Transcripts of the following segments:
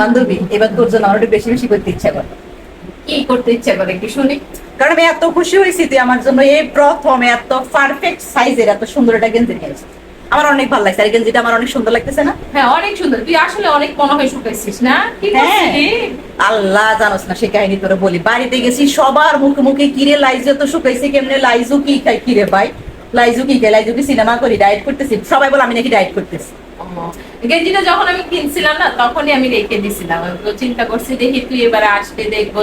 বান্ধবী এবার তোর জন্য একটু বেশি বেশি করতে ইচ্ছা করে। কি করতে ইচ্ছা করে একটু শুনি। কারণ আমি এত খুশি হয়েছি তুই আমার জন্য এই প্রথম এত পারফেক্ট সাইজের এত সুন্দর একটা গেঞ্জি নিয়ে। আমার অনেক ভালো লাগছে আর গেঞ্জিটা আমার অনেক সুন্দর লাগতেছে না? হ্যাঁ অনেক সুন্দর। তুই আসলে অনেক মনে হয় শুকাইছিস না? কি হ্যাঁ। আল্লাহ জানোস না সে কাহিনী তোরা বলি। বাড়িতে গেছি সবার মুখে মুখে কিরে লাইজু তো শুকাইছে কেমনে? লাইজু কি খাই কিরে ভাই? লাইজু কি খাই লাইজু কি সিনেমা করি ডায়েট করতেছি। সবাই বলে আমি নাকি ডায়েট করতেছি। গেঞ্জিটা যখন আমি কিনছিলাম না তখনই আমি রেখে দিছিলাম। চিন্তা করছি দেখি তুই এবারে আসলে দেখব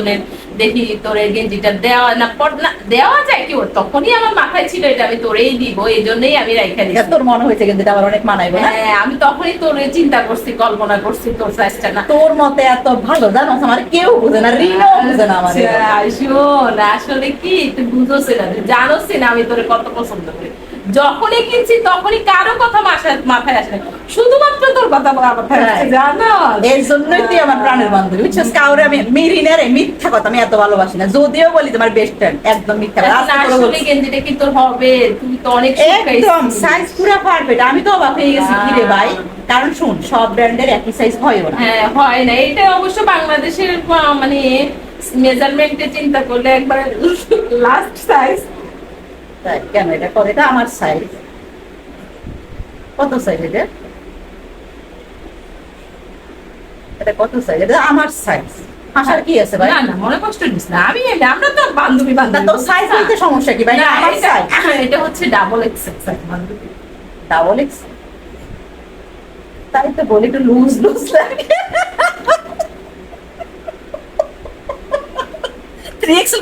দেখি তোর এই গেঞ্জিটা দেওয়া না না দেওয়া যায় কি ওর? তখনই আমার মাথায় ছিল এটা আমি তোরেই দিব এই জন্যই আমি এটা দিছি। তোর মনে হয়েছে গেঞ্জিটা আমার অনেক মানাইবো হ্যাঁ আমি তখনই তোর চিন্তা করছি কল্পনা করছি তোর সাইজটা না। তোর মতে এত ভালো জানোস আমার কেউ বুঝে না রিনও বুঝে না আমার আচ্ছা, আসলে কি তুই বুঝোস না তুই জানোস না আমি তোরে কত পছন্দ করি। যখনই কিনছি তখনই কারও কথা মাথায় মাথায় আসে শুধুমাত্র তোর কথা মাথায় আসে হ্যাঁ। জানো এর জন্যই তুই আমার প্রাণের বান্ধবী বুঝছিস? কাউরে আমি মেরিনের মিথ্যা কথা আমি এত ভালোবাসি না। যদিও বলি তোমার বেস্ট ফ্রেন্ড একদম মিথ্যা কথা। আসলে গেঞ্জিটা কি তোর হবে? তুই তো অনেক একদম সাইজ পুরো পারফেক্ট আমি তো অবাক হয়ে গেছি কি রে ভাই? কারণ শুন সব ব্র্যান্ডের একই সাইজ হয় না। হ্যাঁ হয় না। এটা অবশ্য বাংলাদেশের মানে মেজারমেন্টে চিন্তা করলে একবার লাস্ট সাইজ তাই, কেন এটা করে? এটা আমার সাইজ কত সাইজ এটা? এটা কত সাইজ এটা আমার সাইজ হাসার কি আছে ভাই? না না মনে কষ্ট নিস না। আমি আমরা তো বান্ধবী তা বান্ধবী। সাইজ বলতে সমস্যা কি ভাই? আমার এটা- সাইজ এটা হচ্ছে ডাবল এক্সেল সাইজ বান্ধবী। ডাবল এক্স তাই তো বলি একটু লুজ লুজ লাগে। Three X